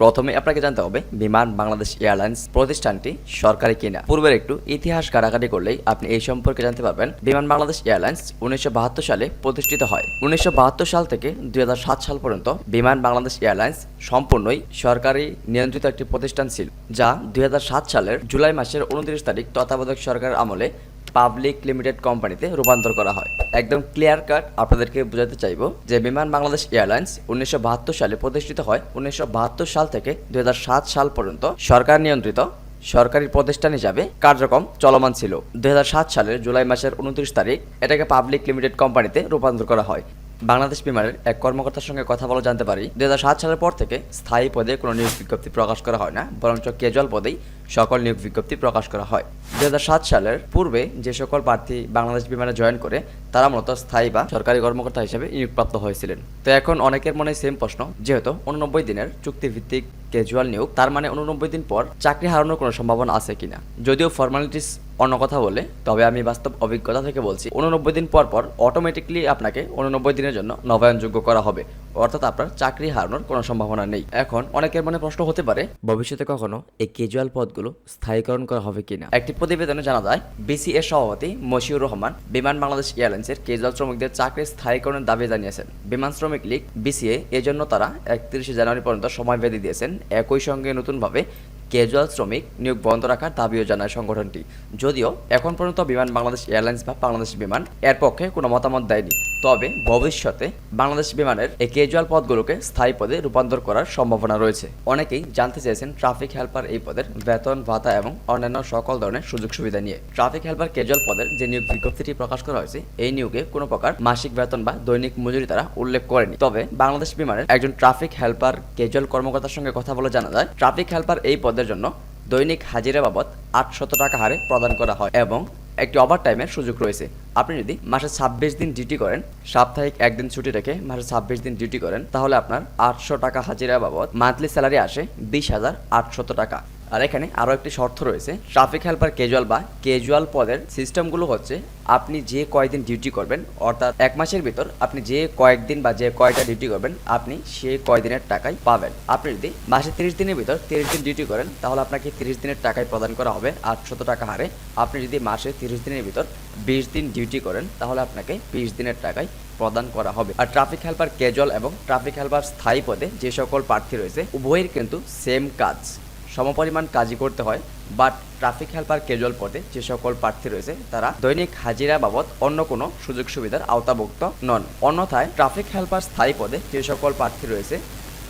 প্রথমে আপনাকে জানতে হবে, বিমান বাংলাদেশ এয়ারলাইন্স প্রতিষ্ঠানটি সরকারি কিনা। পূর্বের একটু ইতিহাস ঘাটাঘাটি করলেই আপনি এই সম্পর্কে জানতে পারবেন, বিমান বাংলাদেশ এয়ারলাইন্স উনিশশো বাহাত্তর সালে প্রতিষ্ঠিত হয়। উনিশশো বাহাত্তর সাল থেকে দুই হাজার সাত সাল পর্যন্ত বিমান বাংলাদেশ এয়ারলাইন্স সম্পূর্ণই সরকারি নিয়ন্ত্রিত একটি প্রতিষ্ঠান ছিল, যা দুই হাজার সাত সালের জুলাই মাসের উনত্রিশ তারিখ তত্ত্বাবধায়ক সরকারের আমলে পাবলিক লিমিটেড কোম্পানিতে রূপান্তর করা হয়। একদম ক্লিয়ার কাট আপনাদেরকে বোঝাতে চাইব যে বিমান বাংলাদেশ এয়ারলাইন্স উনিশশো বাহাত্তর সালে প্রতিষ্ঠিত হয়। উনিশশো বাহাত্তর সাল থেকে দুই সাল পর্যন্ত সরকার নিয়ন্ত্রিত, সরকারি প্রতিষ্ঠান হিসাবে কার্যক্রম চলমান ছিল। দুই হাজার সাত সালের জুলাই মাসের উনত্রিশ তারিখ এটাকে পাবলিক লিমিটেড কোম্পানিতে রূপান্তর করা হয়। বাংলাদেশ বিমানের এক কর্মকর্তার সঙ্গে কথা বলে জানতে পারি, দুই হাজার সাত সালের পর থেকে স্থায়ী পদে কোনো নিয়োগ বিজ্ঞপ্তি প্রকাশ করা হয় না, বরঞ্চ ক্যাজুয়াল পদেই সকল নিয়োগ বিজ্ঞপ্তি প্রকাশ করা হয়। দুই সালের পূর্বে যে সকল প্রার্থী বাংলাদেশ বিমানে জয়েন করে, তারা মূলত স্থায়ী বা সরকারি কর্মকর্তা হিসেবে নিয়োগপ্রাপ্ত হয়েছিলেন। তো এখন অনেকের মনে সেম প্রশ্ন, যেহেতু উননব্বই দিনের চুক্তিভিত্তিক ক্যাজুয়াল নিয়োগ, তার মানে উননব্বই দিন পর চাকরি হারানোর কোনো সম্ভাবনা আছে কিনা? যদিও ফর্মালিটিস অন্য কথা বলে, তবে আমি বাস্তব অভিজ্ঞতা থেকে বলছি, উননব্বই দিন পর পর অটোমেটিকলি আপনাকে উননব্বই দিনের জন্য নবায়নযোগ্য করা হবে। অর্থাৎ আপনার চাকরি হারানোর কোনো সম্ভাবনা নেই। এখন অনেকের মনে প্রশ্ন হতে পারে, ভবিষ্যতে কখনো এই ক্যাজুয়াল পদগুলো স্থায়ীকরণ করা হবে কিনা? একটি প্রতিবেদনে জানা যায় বিসিএ সভাপতি মশিউর রহমান বিমান বাংলাদেশ এয়ারলাইন্সের ক্যাজুয়াল শ্রমিকদের চাকরি স্থায়ীকরণের দাবি জানিয়েছেন। বিমান শ্রমিক লীগ বিসিএ এজন্য তারা একত্রিশে জানুয়ারি পর্যন্ত সময় বেঁধে দিয়েছেন। একই সঙ্গে নতুনভাবে ক্যাজুয়াল শ্রমিক নিয়োগ বন্ধ রাখার দাবিও জানায় সংগঠনটি। যদিও এখন পর্যন্ত বিমান বাংলাদেশ এয়ারলাইন্স বা বাংলাদেশ বিমান এর পক্ষে কোনো মতামত দেয়নি। তবে ভবিষ্যতে বাংলাদেশ বিমানের এই ক্যাজুয়াল পদগুলোকে স্থায়ী পদে রূপান্তর করার সম্ভাবনা রয়েছে। অনেকেই জানতে চেয়েছেন ট্রাফিক হেল্পার এই পদের বেতন, ভাতা এবং অন্যান্য সকল ধরনের সুযোগ সুবিধা নিয়ে। ট্রাফিক হেল্পার ক্যাজুয়াল পদের যে নিয়োগ বিজ্ঞপ্তিটি প্রকাশ করা হয়েছে, এই নিয়োগে কোনো প্রকার মাসিক বেতন বা দৈনিক মজুরি তারা উল্লেখ করেনি। তবে বাংলাদেশ বিমানের একজন ট্রাফিক হেল্পার ক্যাজুয়াল কর্মকর্তার সঙ্গে কথা বলে জানা যায় ট্রাফিক হেল্পার এই পদের জন্য দৈনিক হাজিরা বাবদ আটশত টাকা হারে প্রদান করা হয় এবং একটি ওভার টাইমের সুযোগ রয়েছে। আপনি যদি মাসে ছাব্বিশ দিন ডিউটি করেন, সাপ্তাহিক একদিন ছুটি রেখে মাসে ছাব্বিশ দিন ডিউটি করেন, তাহলে আপনার আটশো টাকা হাজিরা বাবদ মান্থলি স্যালারি আসে বিশ হাজার আটশত টাকা। আর এখানে আরও একটি শর্ত রয়েছে। ট্রাফিক হেল্পার ক্যাজুয়াল বা ক্যাজুয়াল পদের সিস্টেমগুলো হচ্ছে আপনি যে কয়দিন ডিউটি করবেন, অর্থাৎ এক মাসের ভিতর আপনি যে কয়েকদিন বা যে কয়টা ডিউটি করবেন, আপনি সেই কয়দিনের টাকাই পাবেন। আপনি যদি মাসে তিরিশ দিনের ভিতর তিরিশ দিন ডিউটি করেন, তাহলে আপনাকে তিরিশ দিনের টাকায় প্রদান করা হবে আটশত টাকা হারে। আপনি যদি মাসে তিরিশ দিনের ভিতর বিশ দিন ডিউটি করেন, তাহলে আপনাকে বিশ দিনের টাকায় প্রদান করা হবে। আর ট্রাফিক হেল্পার ক্যাজুয়াল এবং ট্রাফিক হেল্পার স্থায়ী পদে যে সকল প্রার্থী রয়েছে, উভয়ের কিন্তু সেম কাজ। সমপরিমাণ কাজই করতে হয় বাট ট্রাফিক হেল্পার ক্যাজুয়াল পদে যে সকল প্রার্থী রয়েছে, তারা দৈনিক হাজিরা বাবদ অন্য কোনো সুযোগ সুবিধার আওতাভুক্ত নন। অন্যথায় ট্রাফিক হেল্পার স্থায়ী পদে যে সকল প্রার্থী রয়েছে,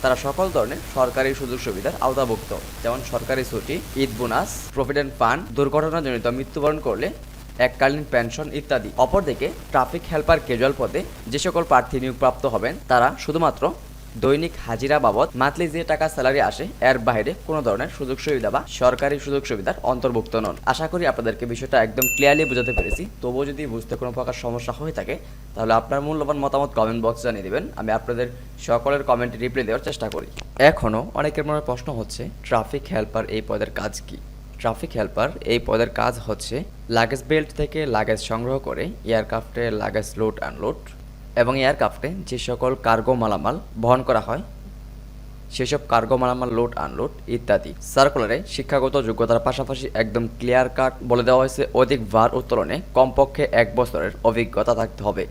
তারা সকল ধরনের সরকারি সুযোগ সুবিধার আওতাভুক্ত। যেমন সরকারি ছুটি, ঈদ বোনাস প্রভিডেন্ট ফান্ড দুর্ঘটনাজনিত মৃত্যুবরণ করলে, এককালীন পেনশন ইত্যাদি। অপরদিকে ট্রাফিক হেল্পার ক্যাজুয়াল পদে যে সকল প্রার্থী নিয়োগপ্রাপ্ত হবেন, তারা শুধুমাত্র দৈনিক হাজিরা বাবদ মান্থলি যে টাকা স্যালারি আসে, এর বাইরে কোনো ধরনের সুযোগ সুবিধা বা সরকারি সুযোগ সুবিধার অন্তর্ভুক্ত নন। আশা করি আপনাদেরকে বিষয়টা একদম ক্লিয়ারলি বোঝাতে পেরেছি। তবুও যদি বুঝতে কোনো প্রকার সমস্যা হয়ে থাকে, তাহলে আপনার মূল্যবান মতামত কমেন্ট বক্সে জানিয়ে দেবেন। আমি আপনাদের সকলের কমেন্টে রিপ্লাই দেওয়ার চেষ্টা করি। এখনও অনেকের মনে প্রশ্ন হচ্ছে ট্রাফিক হেল্পার এই পদের কাজ কি? ট্রাফিক হেল্পার এই পদের কাজ হচ্ছে লাগেজ বেল্ট থেকে লাগেজ সংগ্রহ করে এয়ারক্রাফটে লাগেজ লোড আনলোড এবং এয়ারক্রাফটে যে সকল কার্গো মালামাল বহন করা হয়, সেসব কার্গো মালামাল লোড, আনলোড ইত্যাদি। সার্কুলারে শিক্ষাগত যোগ্যতার পাশাপাশি একদম ক্লিয়ার কাট বলে দেওয়া হয়েছে। অধিক ভার উত্তোলনে কমপক্ষে এক বছরের অভিজ্ঞতা থাকতে হবে।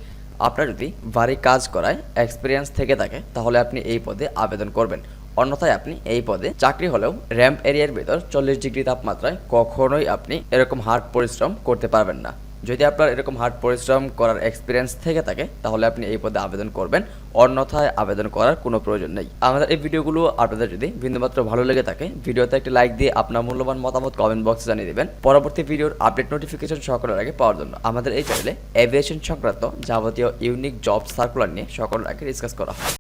আপনার যদি ভারী কাজ করায় এক্সপিরিয়েন্স থেকে থাকে, তাহলে আপনি এই পদে আবেদন করবেন। অন্যথায় আপনি এই পদে চাকরি হলেও র্যাম্প এরিয়ার ভিতর চল্লিশ ডিগ্রি তাপমাত্রায় কখনোই আপনি এরকম হার্ড পরিশ্রম করতে পারবেন না। যদি আপনার এরকম হার্ড পরিশ্রম করার এক্সপিরিয়েন্স থেকে থাকে, তাহলে আপনি এই পদে আবেদন করবেন। অন্যথায় আবেদন করার কোনো প্রয়োজন নেই। আমাদের এই ভিডিওগুলো আপনাদের যদি বিন্দুমাত্র ভালো লেগে থাকে, ভিডিওতে একটি লাইক দিয়ে আপনার মূল্যবান মতামত কমেন্ট বক্সে জানিয়ে দেবেন। পরবর্তী ভিডিওর আপডেট নোটিফিকেশন সকলের আগে পাওয়ার জন্য আমাদের এই চ্যানেলে এভিয়েশন সংক্রান্ত যাবতীয় ইউনিক জব সার্কুলার নিয়ে সকলের আগে ডিসকাস করা হয়।